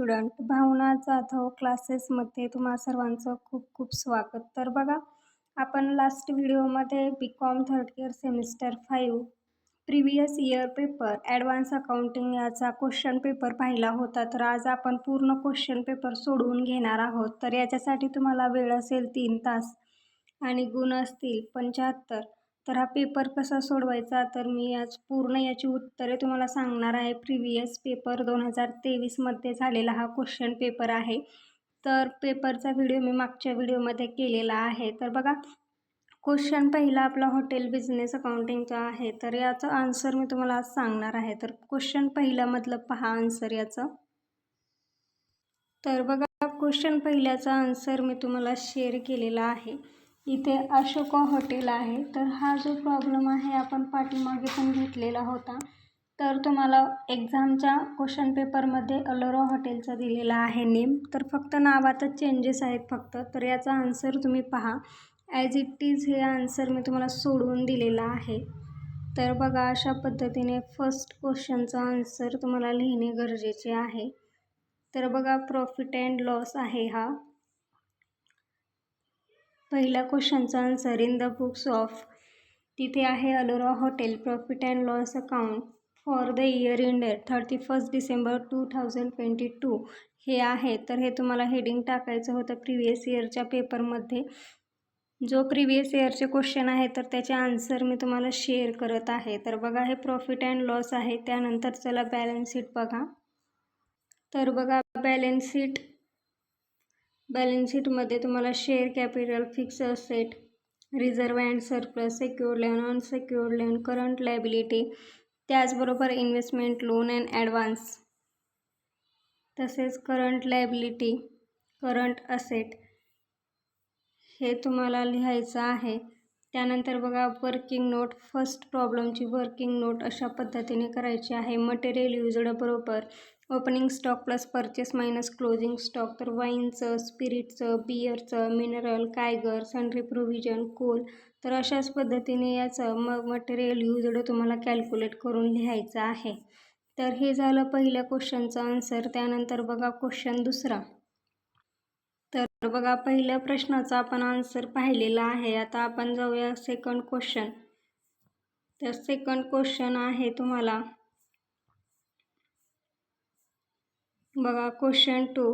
Student भावना जाधव क्लासेसमध्ये तुम्हा सर्वांचं खूप खूप स्वागत. तर बघा आपण लास्ट व्हिडिओमध्ये B com third year semester five previous year paper advance accounting याचा क्वेश्चन पेपर पाहिला होता. तर आज आपण पूर्ण क्वेश्चन पेपर सोडवून घेणार आहोत. तर याच्यासाठी तुम्हाला वेळ असेल तीन तास आणि गुण असतील पंच्याहत्तर. तर हा पेपर कसा सोडवायचा? तर मी आज पूर्ण याची उत्तरे तुम्हाला सांगणार आहे. प्रिवियस पेपर दोन हजार तेवीसमध्ये झालेला हा क्वेश्चन पेपर आहे. तर पेपरचा व्हिडिओ मी मागच्या व्हिडिओमध्ये केलेला आहे. तर बघा क्वेश्चन पहिला आपला हॉटेल बिझनेस अकाउंटिंगचा आहे. तर याचं आन्सर मी तुम्हाला आज सांगणार आहे. तर क्वेश्चन पहिल्यामधलं पहा आन्सर याचं. तर बघा क्वेश्चन पहिल्याचा आन्सर मी तुम्हाला शेअर केलेला आहे. इथे अशोका हॉटेल आहे. तर हा जो प्रॉब्लेम आहे आपण पाठीमागे पण घेतलेला होता. तर तुम्हाला एक्झामच्या क्वेश्चन पेपरमध्ये अलोरा हॉटेलचा दिलेला आहे नेम. तर फक्त नावातच चेंजेस आहेत फक्त. तर याचा आन्सर तुम्ही पहा. ॲज इट इज हे आन्सर मी तुम्हाला सोडवून दिलेला आहे. तर बघा अशा पद्धतीने फर्स्ट क्वेश्चनचा आन्सर तुम्हाला लिहिणे गरजेचे आहे. तर बघा प्रॉफिट अँड लॉस आहे हा. पहिल्या क्वेश्चनचा answer in the books of तिथे आहे Ellora hotel profit and loss account for the year ended thirty first December two thousand twenty two. हे आहे. तर हे तुम्हाला हेडिंग टाकायचं होतं प्रिवियस इयरच्या पेपरमध्ये. जो प्रिवियस इयरचे क्वेश्चन आहे तर त्याचे आन्सर मी तुम्हाला शेअर करत आहे. तर बघा हे प्रॉफिट अँड लॉस आहे. त्यानंतर चला बॅलन्स शीट बघा. तर बघा बॅलन्स शीट बॅलन्स शीटमध्ये तुम्हाला share capital fix asset reserve and surplus secure loan unsecured loan current liability त्याचबरोबर इन्व्हेस्टमेंट लोन अँड ॲडव्हान्स. तसेच करंट लायबिलिटी करंट असेट हे तुम्हाला लिहायचं आहे. त्यानंतर बघा वर्किंग नोट फर्स्ट प्रॉब्लेमची वर्किंग नोट अशा पद्धतीने करायची आहे. मटेरियल युजड बरोबर. Opening stock plus purchase minus closing stock तर वाईनचं स्पिरिटचं बियरचं मिनरल कायगर सनरी प्रोव्हिजन कोल तर अशाच पद्धतीने याचं मग मटेरियल युजड तुम्हाला कॅल्क्युलेट करून लिहायचं आहे. तर हे झालं पहिल्या क्वेश्चनचं आन्सर त्यानंतर बघा क्वेश्चन दुसरा. तर बघा पहिल्या प्रश्नाचा आपण आन्सर पाहिलेला आहे. आता आपण जाऊया सेकंड क्वेश्चन तर सेकंड क्वेश्चन आहे तुम्हाला. बघा question two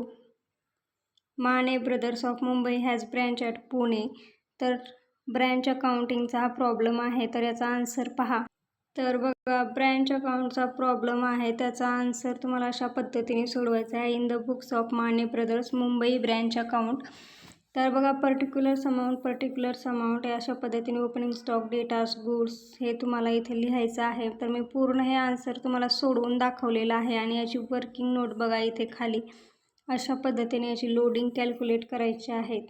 Mane brothers of Mumbai has branch at Pune तर ब्रँच अकाउंटिंगचा हा प्रॉब्लेम आहे तर याचा आन्सर पहा. तर बघा ब्रँच अकाउंटचा प्रॉब्लेम आहे त्याचा आन्सर तुम्हाला अशा पद्धतीने सोडवायचा आहे. In the books of Mane brothers Mumbai branch account तर बघा पर्टिक्युलर्स अमाऊंट पर्टिक्युलर्स अमाऊंट अशा पद्धतीने ओपनिंग स्टॉक डेटास गुड्स हे तुम्हाला इथे लिहायचं आहे. तर मी पूर्ण हे आन्सर तुम्हाला सोडवून दाखवलेलं आहे आणि याची वर्किंग नोट बघा इथे खाली. अशा पद्धतीने याची लोडिंग कॅल्क्युलेट करायची आहे.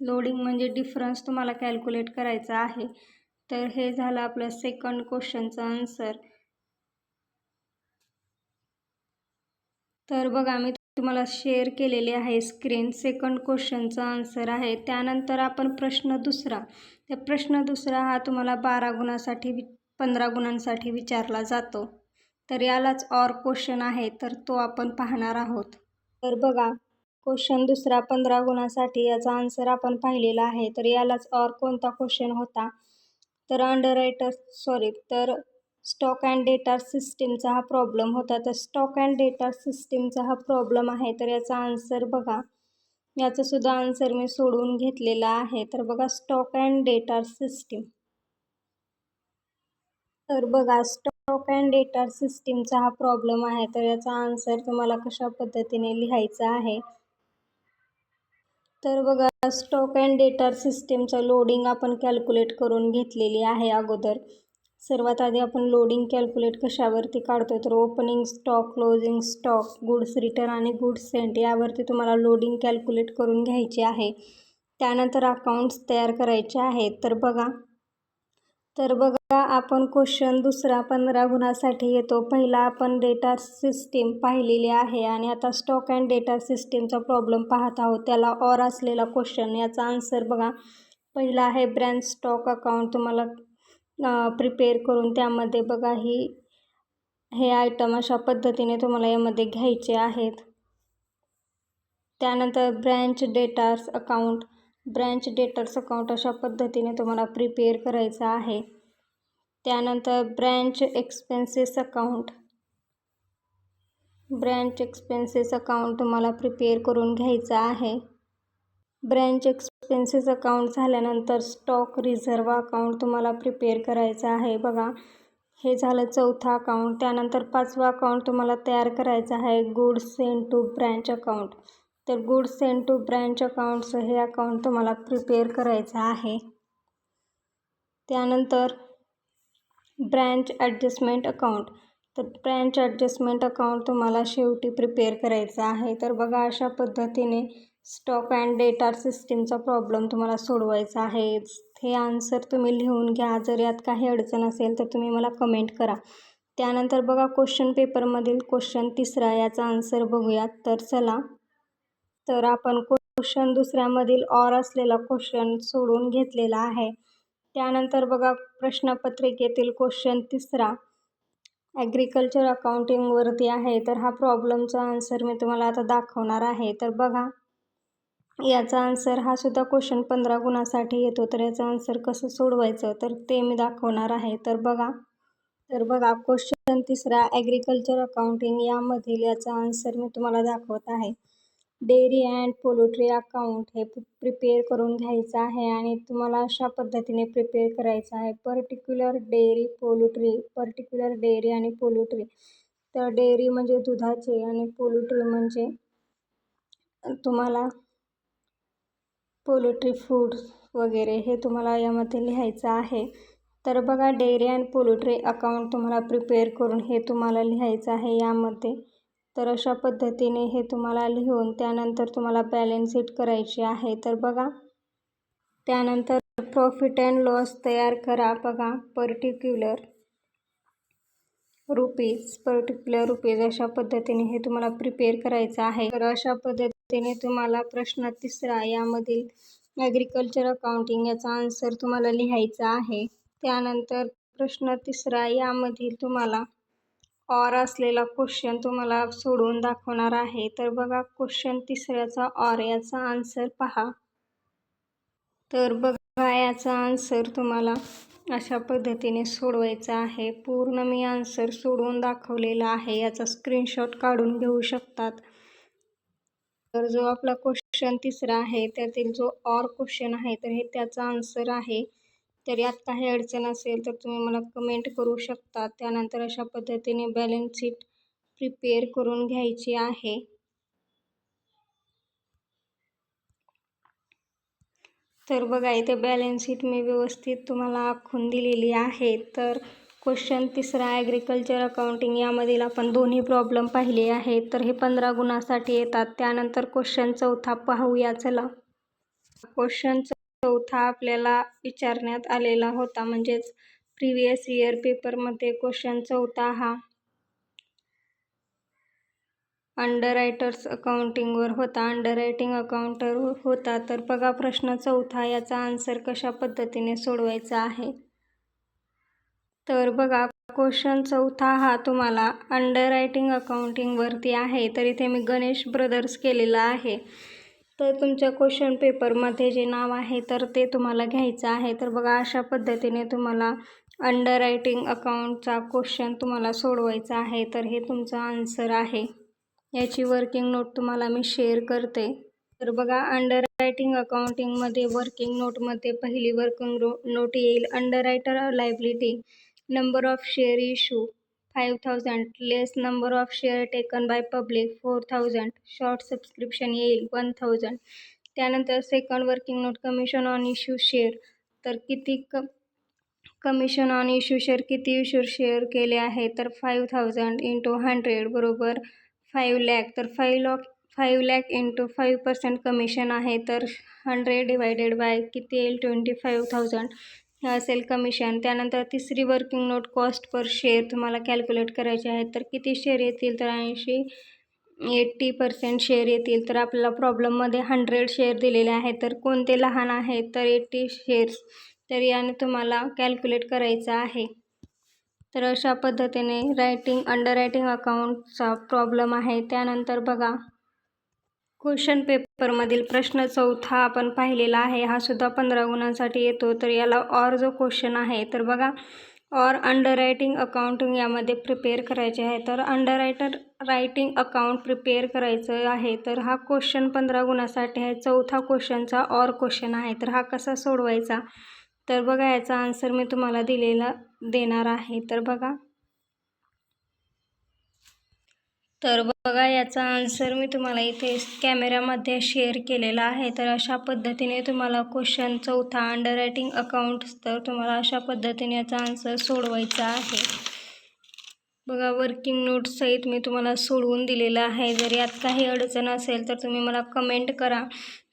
लोडिंग म्हणजे डिफरन्स तुम्हाला कॅल्क्युलेट करायचा आहे. तर हे झालं आपलं सेकंड क्वेश्चनचं आन्सर तर बघा मी तुम्हाला शेअर केलेले आहे. स्क्रीन सेकंड क्वेश्चनचा आन्सर आहे. त्यानंतर आपण प्रश्न दुसरा. तर प्रश्न दुसरा हा तुम्हाला बारा गुणासाठी वि पंधरा गुणांसाठी विचारला जातो. तर यालाच ऑर क्वेश्चन आहे. तर तो आपण पाहणार आहोत. तर बघा क्वेश्चन दुसरा पंधरा गुणासाठी याचा आन्सर आपण पाहिलेला आहे. तर यालाच ऑर कोणता क्वेश्चन होता? तर अंडर रायटर सॉरी तर स्टॉक अँड डेटा सिस्टीमचा हा प्रॉब्लेम होता. तर स्टॉक अँड डेटा सिस्टीमचा हा प्रॉब्लेम आहे तर याचा आन्सर बघा. याचंसुद्धा आन्सर मी सोडवून घेतलेला आहे. तर बघा स्टॉक अँड डेटा सिस्टीम. तर बघा स्टॉक अँड डेटा सिस्टीमचा हा प्रॉब्लेम आहे तर याचा आन्सर तुम्हाला कशा पद्धतीने लिहायचा आहे? तर बघा स्टॉक अँड डेटा सिस्टीमचं लोडिंग आपण कॅल्क्युलेट करून घेतलेली आहे अगोदर. सर्वात आधी आपण लोडिंग कॅल्क्युलेट कशावरती काढतो तर opening stock closing stock goods return आणि गुड्स सेंट यावरती तुम्हाला लोडिंग कॅल्क्युलेट करून घ्यायचे आहे. त्यानंतर अकाउंट्स तयार करायचे आहेत. तर बघा तर बघा आपण क्वेश्चन दुसरा पंधरा गुणासाठी येतो. पहिला आपण डेटा सिस्टीम पाहिलेली आहे आणि आता स्टॉक अँड डेटा सिस्टीमचा प्रॉब्लेम पाहत आहोत. त्याला ऑर असलेला क्वेश्चन याचा आन्सर बघा. पहिला आहे ब्रँच स्टॉक अकाउंट तुम्हाला प्रिपेअर करून त्यामध्ये बघा ही हे आयटम अशा पद्धतीने तुम्हाला यामध्ये घ्यायचे आहेत. त्यानंतर branch debtors account branch debtors account अशा पद्धतीने तुम्हाला प्रिपेअर करायचं आहे. त्यानंतर branch expenses account branch expenses account तुम्हाला प्रिपेअर करून घ्यायचं आहे. ब्रँच एक्सपेन्सेस अकाउंट झाल्यानंतर स्टॉक रिझर्व अकाउंट तुम्हाला प्रिपेअर करायचं आहे. बघा हे झालं चौथं अकाउंट. त्यानंतर पाचवा अकाउंट तुम्हाला तयार करायचं आहे goods sent to branch account. तर गुड्स सेंड टू ब्रँच अकाउंटचं हे अकाउंट तुम्हाला प्रिपेअर करायचं आहे. त्यानंतर ब्रँच ॲडजस्टमेंट अकाउंट. तर ब्रँच ॲडजस्टमेंट अकाउंट तुम्हाला शेवटी प्रिपेअर करायचं आहे. तर बघा अशा पद्धतीने स्टॉक अँड डेटा सिस्टीमचा प्रॉब्लेम तुम्हाला सोडवायचा आहे. हे आन्सर तुम्ही लिहून घ्या. जर यात काही अडचण असेल तर तुम्ही मला कमेंट करा. त्यानंतर बघा क्वेश्चन पेपरमधील क्वेश्चन तिसरा याचा आन्सर बघूयात. तर चला. तर आपण क्वेश्चन दुसऱ्यामधील ऑर असलेला क्वेश्चन सोडून घेतलेला आहे. त्यानंतर बघा प्रश्नपत्रिकेतील क्वेश्चन तिसरा. ॲग्रिकल्चर अकाउंटिंगवरती आहे. तर हा प्रॉब्लेमचा आन्सर मी तुम्हाला आता दाखवणार आहे. तर बघा. याचा आन्सर हा सुद्धा क्वेश्चन पंधरा गुणासाठी येतो. तर याचा आन्सर कसं सोडवायचं? तर ते मी दाखवणार आहे. तर बघा. तर बघा क्वेश्चन तिसरा ॲग्रिकल्चर अकाउंटिंग यामधील याचा आन्सर मी तुम्हाला दाखवत आहे. डेअरी अँड पोल्ट्री अकाउंट हे प्रिपेअर करून घ्यायचं आहे आणि तुम्हाला अशा पद्धतीने प्रिपेअर करायचं आहे. Particular dairy poultry particular dairy आणि पोल्ट्री. तर डेअरी म्हणजे दुधाचे आणि पोल्ट्री म्हणजे तुम्हाला पोल्ट्री फूड्स वगैरे हे तुम्हाला यामध्ये लिहायचं आहे. तर बघा डेअरी अँड पोल्ट्री अकाउंट तुम्हाला प्रिपेअर करून हे तुम्हाला लिहायचं आहे यामध्ये. तर अशा पद्धतीने हे तुम्हाला लिहून त्यानंतर तुम्हाला बॅलन्स शीट करायची आहे. तर बघा त्यानंतर प्रॉफिट अँड लॉस तयार करा. बघा पर्टिक्युलर रुपीज पर्टिक्युलर रुपीज अशा पद्धतीने हे तुम्हाला प्रिपेअर करायचं आहे. तर अशा पद्धतीने तुम्हाला प्रश्न तिसरा यामधील ॲग्रिकल्चर अकाउंटिंग याचा आन्सर तुम्हाला लिहायचा आहे. त्यानंतर प्रश्न तिसरा यामधील तुम्हाला ऑर असलेला क्वेश्चन तुम्हाला सोडवून दाखवणार आहे. तर बघा क्वेश्चन तिसऱ्याचा ऑर याचा आन्सर पहा. तर बघा याचा आन्सर तुम्हाला अशा पद्धतीने सोडवायचा आहे. पूर्ण मी आन्सर सोडवून दाखवलेला आहे. याचा स्क्रीनशॉट काढून घेऊ शकतात. तर जो आपला क्वेश्चन तिसरा आहे त्यातील जो ऑर क्वेश्चन आहे तर हे त्याचा आन्सर आहे. तर यात काही अडचण असेल तर तुम्ही मला कमेंट करू शकता. त्यानंतर अशा पद्धतीने बॅलन्स शीट प्रिपेअर करून घ्यायची आहे. तर बघा इथे बॅलन्स शीट मी व्यवस्थित तुम्हाला आखून दिलेली आहे. तर क्वेश्चन तिसरा ॲग्रिकल्चर अकाउंटिंग यामधील आपण दोन्ही प्रॉब्लेम पाहिले आहेत. तर हे पंधरा गुणासाठी येतात. त्यानंतर क्वेश्चन चौथा पाहूया. चला. क्वेश्चन चौथा आपल्याला विचारण्यात आलेला होता. म्हणजेच प्रिवियस इयर पेपरमध्ये क्वेश्चन चौथा हा अंडर रायटर्स अकाउंटिंगवर होता. अंडर रायटिंग अकाउंटर होता. तर बघा प्रश्न चौथा याचा आन्सर कशा पद्धतीने सोडवायचा आहे? तर बघा क्वेश्चन चौथा हा तुम्हाला अंडर रायटिंग अकाउंटिंगवरती आहे. तर इथे मी गणेश ब्रदर्स केलेला आहे. तर तुमच्या क्वेश्चन पेपरमध्ये जे नाव आहे तर ते तुम्हाला घ्यायचं आहे. तर बघा अशा पद्धतीने तुम्हाला अंडर रायटिंग अकाउंटचा क्वेश्चन तुम्हाला सोडवायचा आहे. तर हे तुमचं आन्सर आहे. याची वर्किंग नोट तुम्हाला मी शेअर करते. तर बघा अंडर रायटिंग अकाउंटिंगमध्ये वर्किंग नोटमध्ये पहिली वर्किंग नोट येईल. Under writer liability number of share issue five thousand less number of share taken by public four thousand short subscription येईल वन थाउजंड त्यानंतर second working note commission on issue share तर किती क commission on issue share किती issue share केले आहे? तर five thousand into hundred बरोबर? फाईव्ह लॅक तर five lakh five lakh into five percent commission आहे. तर हंड्रेड डिवायडेड बाय किती येईल? ट्वेंटी फाईव्ह थाउजंड असेल कमिशन त्यानंतर तिसरी working note cost per share तुम्हाला कॅल्क्युलेट करायचे आहे तर किती शेअर येतील? तर ऐंशी एट्टी पर्सेंट शेअर येतील. तर आपल्याला प्रॉब्लेममध्ये हंड्रेड शेअर दिलेले आहेत. तर कोणते लहान आहेत? तर एट्टी शेअर्स तर याने तुम्हाला कॅल्क्युलेट करायचं आहे. तर अशा पद्धतीने रायटिंग अंडर रायटिंग अकाउंटचा प्रॉब्लेम आहे. त्यानंतर बघा क्वेश्चन पेपरमधील प्रश्न चौथा आपण पाहिलेला आहे. हा सुद्धा पंधरा गुणांसाठी येतो. तर याला ऑर जो क्वेश्चन आहे तर बघा. ऑर अंडर रायटिंग अकाउंटिंग यामध्ये प्रिपेअर करायचे आहे. तर under writer writing account prepare करायचं आहे. तर हा क्वेश्चन पंधरा गुणासाठी आहे. चौथा क्वेश्चनचा ऑर क्वेश्चन आहे. तर हा कसा सोडवायचा? तर बघा याचा आन्सर मी तुम्हाला दिलेला देणार आहे. तर बघा. तर बघा याचा आन्सर मी तुम्हाला इथे कॅमेऱ्यामध्ये शेअर केलेला आहे. तर अशा पद्धतीने तुम्हाला क्वेश्चन चौथा अंडर रायटिंग अकाउंट्स तर तुम्हाला अशा पद्धतीने याचा आन्सर सोडवायचा आहे. बघा वर्किंग नोट्ससहित मी तुम्हाला सोडवून दिलेलं आहे. जर यात काही अडचण असेल तर तुम्ही मला कमेंट करा.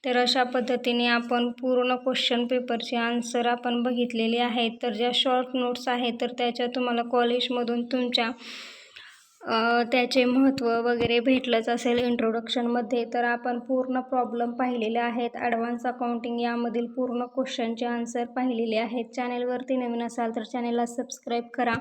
तर अशा पद्धतीने आपण पूर्ण क्वेश्चन पेपरचे आन्सर आपण बघितलेले आहेत तर ज्या शॉर्ट नोट्स आहेत तर त्याच्या तुम्हाला कॉलेजमधून तुमच्या त्याचे महत्त्व वगैरे भेटलंच असेल इंट्रोडक्शनमध्ये तर आपण पूर्ण प्रॉब्लेम पाहिलेले आहेत. ॲडव्हान्स अकाउंटिंग यामधील पूर्ण क्वेश्चनचे आन्सर पाहिलेले आहेत. चॅनेलवरती नवीन असाल तर चॅनेलला सबस्क्राईब करा.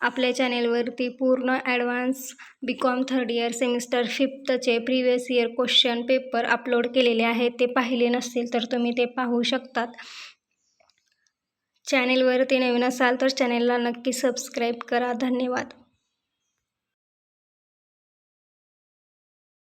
आपल्या चॅनेलवरती पूर्ण advance B com third year semester फिफ्थचे previous year question paper upload केलेले आहेत. ते पाहिले नसतील तर तुम्ही ते पाहू शकतात. चॅनेलवरती नवीन असाल तर चॅनेलला नक्की सबस्क्राईब करा. धन्यवाद.